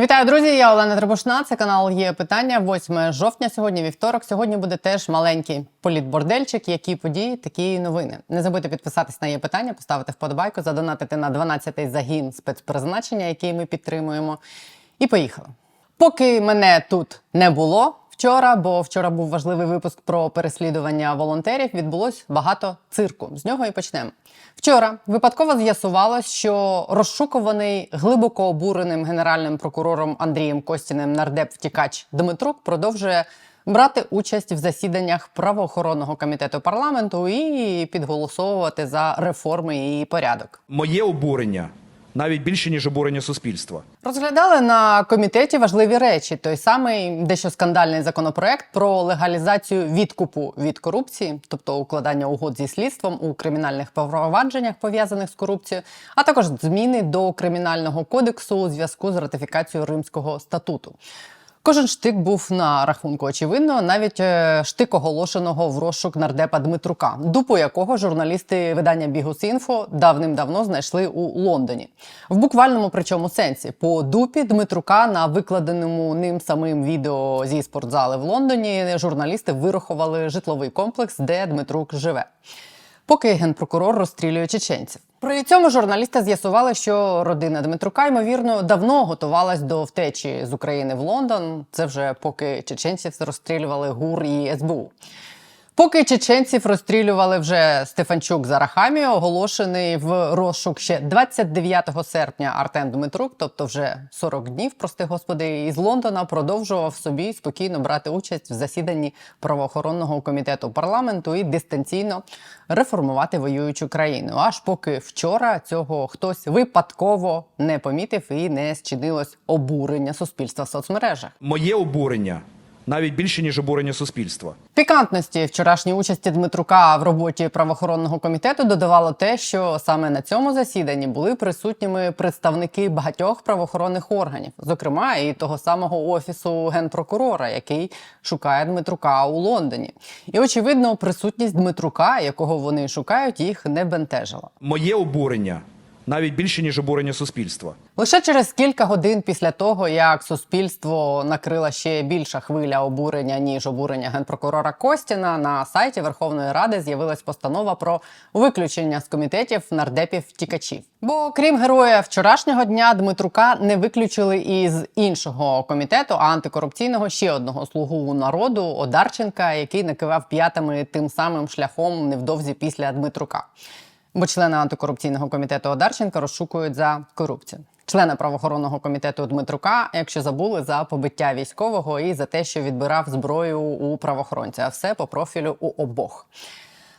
Вітаю, друзі! Я Олена Требушна. Це канал є питання. 8 жовтня. Сьогодні вівторок. Сьогодні буде теж маленький політбордельчик. Які події, такі новини. Не забудьте підписатись на є питання, поставити вподобайку, задонатити на 12-й загін спецпризначення, який ми підтримуємо. І поїхали. Поки мене тут не було вчора, бо вчора був важливий випуск про переслідування волонтерів. Відбулось багато цирку. З нього і почнемо. Вчора випадково з'ясувалось, що розшукуваний глибоко обуреним генеральним прокурором Андрієм Костіним нардеп втікач Дмитрук продовжує брати участь в засіданнях правоохоронного комітету парламенту і підголосовувати за реформи і порядок. Моє обурення навіть більше ніж обурення суспільства. Розглядали на комітеті важливі речі: той самий дещо скандальний законопроект про легалізацію відкупу від корупції, тобто укладання угод зі слідством у кримінальних провадженнях пов'язаних з корупцією, а також зміни до кримінального кодексу у зв'язку з ратифікацією Римського статуту. Кожен штик був на рахунку, очевидно, навіть е, штик оголошеного в розшук нардепа Дмитрука, дупу якого журналісти видання Бігус.Інфо давним-давно знайшли у Лондоні. В буквальному причому сенсі по дупі Дмитрука на викладеному ним самим відео зі спортзали в Лондоні журналісти вирахували житловий комплекс, де Дмитрук живе. Поки генпрокурор розстрілює чеченців. При цьому журналісти з'ясували, що родина Дмитрука ймовірно давно готувалась до втечі з України в Лондон. Це вже поки чеченців розстрілювали ГУР і СБУ. Поки чеченців розстрілювали вже Стефанчук за Рахамі, оголошений в розшук ще 29 серпня Артем Дмитрук, тобто вже 40 днів, прости господи, із Лондона продовжував собі спокійно брати участь в засіданні правоохоронного комітету парламенту і дистанційно реформувати воюючу країну. Аж поки вчора цього хтось випадково не помітив і не зчинилось обурення суспільства в соцмережах. Моє обурення навіть більше ніж обурення суспільства. Пікантності вчорашньої участі Дмитрука в роботі правоохоронного комітету додавало те, що саме на цьому засіданні були присутніми представники багатьох правоохоронних органів, зокрема і того самого офісу генпрокурора, який шукає Дмитрука у Лондоні. І очевидно, присутність Дмитрука, якого вони шукають, їх не бентежила. Моє обурення навіть більше ніж обурення суспільства. Лише через кілька годин після того, як суспільство накрила ще більша хвиля обурення ніж обурення генпрокурора Костіна, на сайті Верховної Ради з'явилась постанова про виключення з комітетів нардепів втікачів. Бо крім героя вчорашнього дня, Дмитрука не виключили із іншого комітету антикорупційного ще одного слугу народу Одарченка, який накивав п'ятами тим самим шляхом невдовзі після Дмитрука. Бо члени антикорупційного комітету Одарченка розшукують за корупцію. Члена правоохоронного комітету Дмитрука, якщо забули, за побиття військового і за те, що відбирав зброю у правоохоронця, а все по профілю у обох.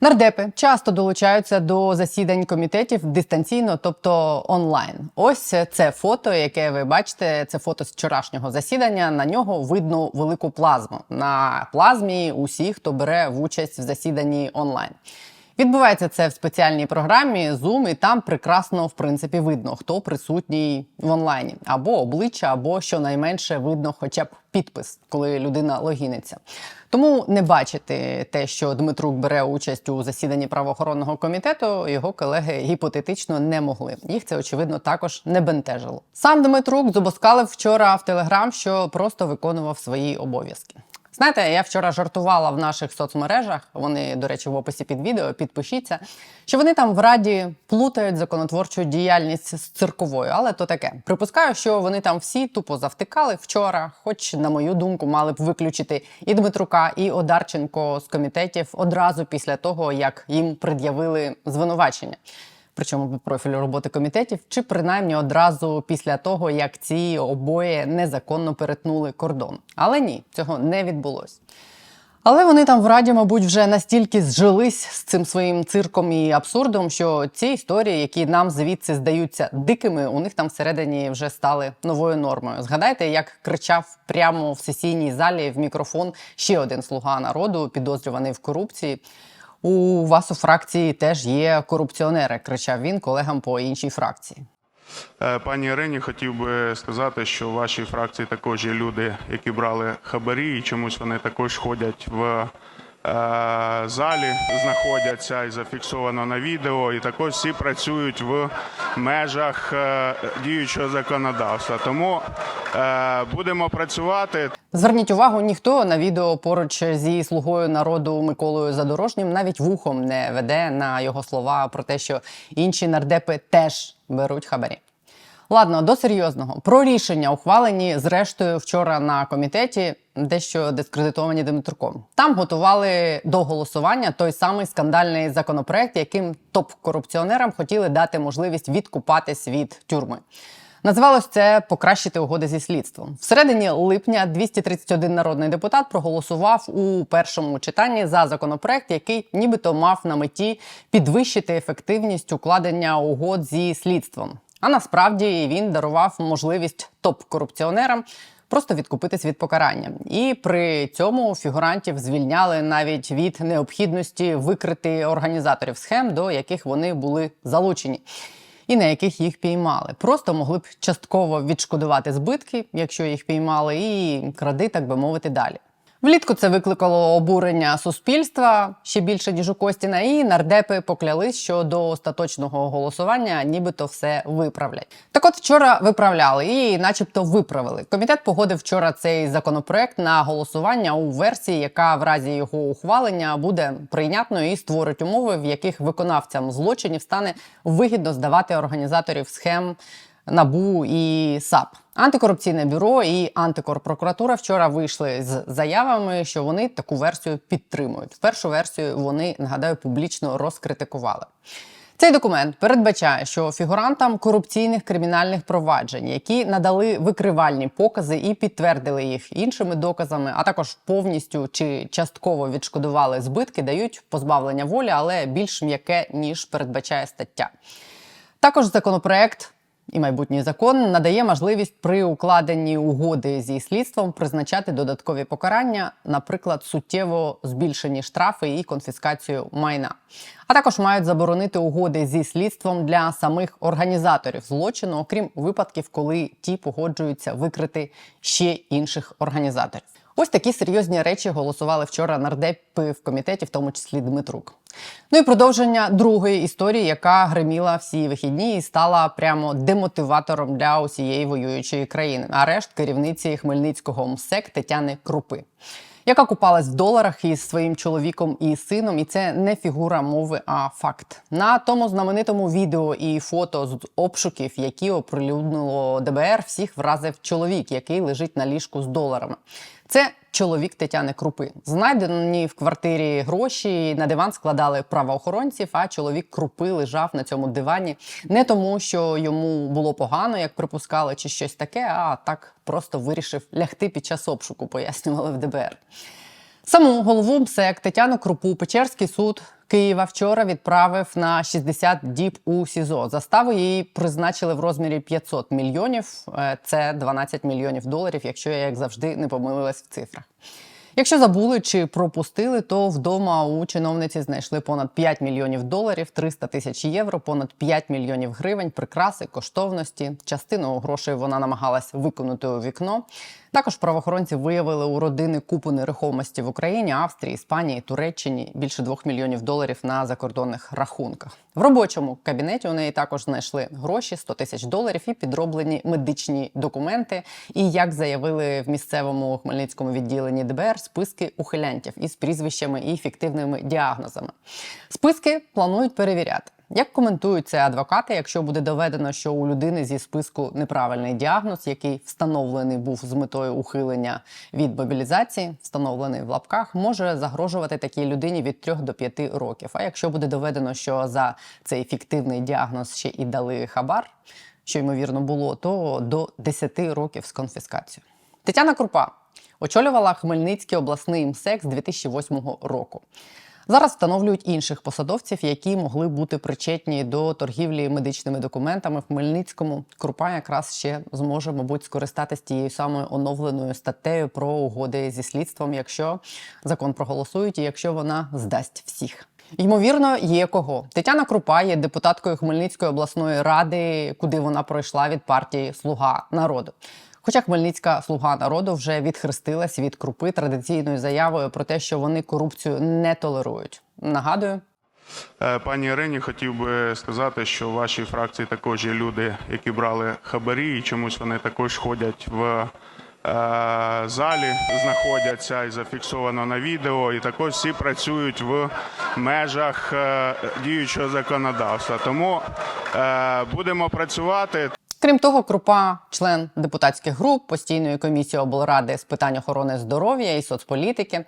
Нардепи часто долучаються до засідань комітетів дистанційно, тобто онлайн. Ось це фото, яке ви бачите. Це фото з вчорашнього засідання. На нього видно велику плазму. На плазмі усі, хто бере участь в засіданні онлайн. Відбувається це в спеціальній програмі Zoom, і там прекрасно в принципі видно, хто присутній в онлайні, або обличчя, або щонайменше видно, хоча б підпис, коли людина логіниться. Тому не бачити те, що Дмитрук бере участь у засіданні правоохоронного комітету, його колеги гіпотетично не могли. Їх це очевидно також не бентежило. Сам Дмитрук зубоскалив вчора в Телеграм, що просто виконував свої обов'язки. Знаєте, я вчора жартувала в наших соцмережах. Вони, до речі, в описі під відео підпишіться, що вони там в раді плутають законотворчу діяльність з цирковою, але то таке. Припускаю, що вони там всі тупо завтикали вчора, хоч, на мою думку, мали б виключити і Дмитрука, і Одарченко з комітетів одразу після того, як їм пред'явили звинувачення. Причому профілю роботи комітетів, чи принаймні одразу після того, як ці обоє незаконно перетнули кордон. Але ні, цього не відбулось. Але вони там в раді, мабуть, вже настільки зжились з цим своїм цирком і абсурдом, що ці історії, які нам звідси здаються дикими, у них там всередині вже стали новою нормою. Згадайте, як кричав прямо в сесійній залі в мікрофон ще один слуга народу, підозрюваний в корупції. У вас у фракції теж є корупціонери, кричав він колегам по іншій фракції. Е, Пані Ірині, хотів би сказати, що в вашій фракції також є люди, які брали хабарі, і чомусь вони також ходять в залі, знаходяться і зафіксовано на відео. І також всі працюють в межах е, діючого законодавства. Тому Е, Будемо працювати. Зверніть увагу, ніхто на відео поруч зі слугою народу Миколою Задорожнім навіть вухом не веде на його слова про те, що інші нардепи теж беруть хабарі. Ладно, до серйозного про рішення, ухвалені зрештою вчора на комітеті, дещо дискредитовані Дмитруком. Там готували до голосування той самий скандальний законопроект, яким топ-корупціонерам хотіли дати можливість відкупатись від тюрми. Називалось це покращити угоди зі слідством. Всередині липня 231 народний депутат проголосував у першому читанні за законопроект, який нібито мав на меті підвищити ефективність укладення угод зі слідством. А насправді він дарував можливість топ-корупціонерам просто відкупитись від покарання. І при цьому фігурантів звільняли навіть від необхідності викрити організаторів схем, до яких вони були залучені і на яких їх піймали. Просто могли б частково відшкодувати збитки, якщо їх піймали, і кради, так би мовити, далі. Влітку це викликало обурення суспільства ще більше ніж у Костіна, і нардепи поклялись, що до остаточного голосування нібито все виправлять. Так от вчора виправляли і, начебто, виправили. Комітет погодив вчора цей законопроект на голосування у версії, яка в разі його ухвалення буде прийнятною і створить умови, в яких виконавцям злочинів стане вигідно здавати організаторів схем. НАБУ і САП. Антикорупційне бюро і антикорпрокуратура вчора вийшли з заявами, що вони таку версію підтримують. Першу версію вони нагадаю публічно розкритикували. Цей документ передбачає, що фігурантам корупційних кримінальних проваджень, які надали викривальні покази і підтвердили їх іншими доказами, а також повністю чи частково відшкодували збитки, дають позбавлення волі, але більш м'яке ніж передбачає стаття. Також законопроект і майбутній закон надає можливість при укладенні угоди зі слідством призначати додаткові покарання, наприклад, суттєво збільшені штрафи і конфіскацію майна. А також мають заборонити угоди зі слідством для самих організаторів злочину, окрім випадків, коли ті погоджуються викрити ще інших організаторів. Ось такі серйозні речі голосували вчора нардепи в комітеті, в тому числі Дмитрук. Ну і продовження другої історії, яка гриміла всі вихідні і стала прямо демотиватором для усієї воюючої країни. Арешт керівниці Хмельницького МСЕК Тетяни Крупи. Яка купалась в доларах із своїм чоловіком і сином, і це не фігура мови, а факт. На тому знаменитому відео і фото з обшуків, які оприлюднило ДБР, всіх вразив чоловік, який лежить на ліжку з доларами. Це чоловік Тетяни Крупи. Знайдені в квартирі гроші на диван складали правоохоронців. А чоловік Крупи лежав на цьому дивані не тому, що йому було погано, як припускали, чи щось таке, а так просто вирішив лягти під час обшуку, пояснювали в ДБР. Саму голову МСЕК Тетяну Крупу Печерський суд Києва вчора відправив на 60 діб у СІЗО. Заставу її призначили в розмірі 500 мільйонів. Е, Це 12 мільйонів доларів, якщо я як завжди не помилилась в цифрах. Якщо забули чи пропустили, то вдома у чиновниці знайшли понад 5 мільйонів доларів, 300 тисяч євро, понад 5 мільйонів гривень, прикраси, коштовності. Частину грошей вона намагалась виконати у вікно. Також правоохоронці виявили у родини купу нерухомості в Україні, Австрії, Іспанії, Туреччині більше 2 мільйонів доларів на закордонних рахунках. В робочому кабінеті у неї також знайшли гроші 100 тисяч доларів і підроблені медичні документи. І як заявили в місцевому хмельницькому відділенні ДБР, списки ухилянтів із прізвищами і фіктивними діагнозами. Списки планують перевіряти. Як коментують це адвокати, якщо буде доведено, що у людини зі списку неправильний діагноз, який встановлений був з метою ухилення від мобілізації, встановлений в лапках, може загрожувати такій людині від 3 до 5 років. А якщо буде доведено, що за цей фіктивний діагноз ще і дали хабар, що ймовірно було, то до 10 років з конфіскацією. Тетяна Крупа очолювала Хмельницький обласний МСЕК з 2008 року. Зараз встановлюють інших посадовців, які могли бути причетні до торгівлі медичними документами в Хмельницькому. Крупа якраз ще зможе, мабуть, скористатись тією самою оновленою статтею про угоди зі слідством, якщо закон проголосують, і якщо вона здасть всіх. Ймовірно, є кого. Тетяна Крупа є депутаткою Хмельницької обласної ради, куди вона пройшла від партії Слуга народу. Хоча Хмельницька слуга народу вже відхрестилась від крупи традиційною заявою про те, що вони корупцію не толерують. Нагадую, Е, Пані Ірині, хотів би сказати, що в вашій фракції також є люди, які брали хабарі, і чомусь вони також ходять в е, залі, знаходяться і зафіксовано на відео. І також всі працюють в межах е, діючого законодавства. Тому е, будемо працювати. Крім того, Крупа, член депутатських груп, постійної комісії облради з питань охорони здоров'я і соцполітики.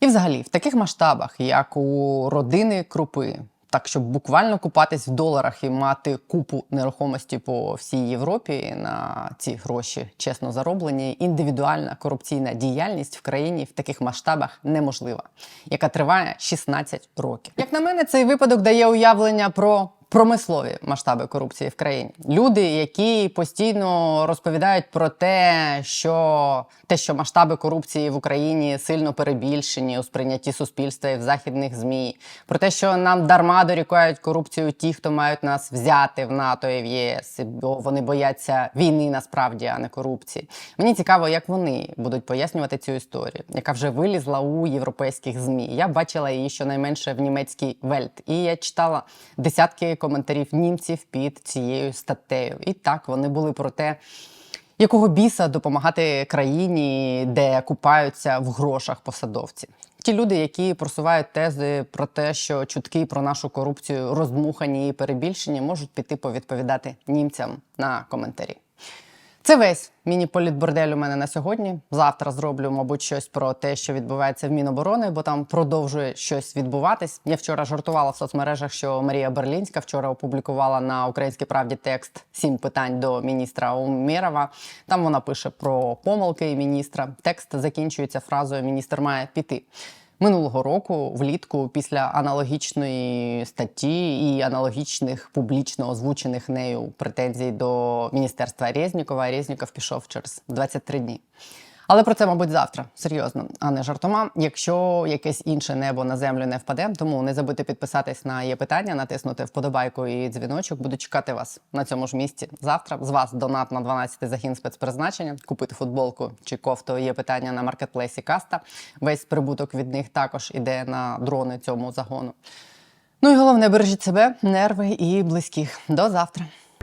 І, взагалі, в таких масштабах, як у родини Крупи, так щоб буквально купатись в доларах і мати купу нерухомості по всій Європі на ці гроші чесно зароблені, індивідуальна корупційна діяльність в країні в таких масштабах неможлива, яка триває 16 років. Як на мене, цей випадок дає уявлення про промислові масштаби корупції в країні. Люди, які постійно розповідають про те, що те, що масштаби корупції в Україні сильно перебільшені у сприйнятті суспільства і в західних змі, про те, що нам дарма дорікають корупцію ті, хто мають нас взяти в НАТО і в ЄС, бо вони бояться війни насправді, а не корупції. Мені цікаво, як вони будуть пояснювати цю історію, яка вже вилізла у європейських змі. Я бачила її щонайменше в німецькій Вельт, і я читала десятки коментарів німців під цією статтею. І так вони були про те. Якого біса допомагати країні, де купаються в грошах посадовці? Ті люди, які просувають тези про те, що чутки про нашу корупцію роздмухані і перебільшені, можуть піти повідповідати німцям на коментарі. Це весь міні-політбордель у мене на сьогодні. Завтра зроблю, мабуть, щось про те, що відбувається в Міноборони, бо там продовжує щось відбуватись. Я вчора жартувала в соцмережах, що Марія Берлінська вчора опублікувала на українській правді текст сім питань до міністра Умєрова. Там вона пише про помилки міністра. Текст закінчується фразою Міністр має піти. Минулого року, влітку, після аналогічної статті і аналогічних публічно озвучених нею претензій до міністерства Резнікова, Резніков пішов через 23 дні. Але про це, мабуть, завтра серйозно, а не жартома. Якщо якесь інше небо на землю не впаде, тому не забудьте підписатись на є питання, натиснути вподобайку і дзвіночок. Буду чекати вас на цьому ж місці завтра. З вас донат на 12 загін спецпризначення. Купити футболку чи кофту є питання на маркетплейсі Каста. Весь прибуток від них також іде на дрони цьому загону. Ну і головне, бережіть себе, нерви і близьких. До завтра.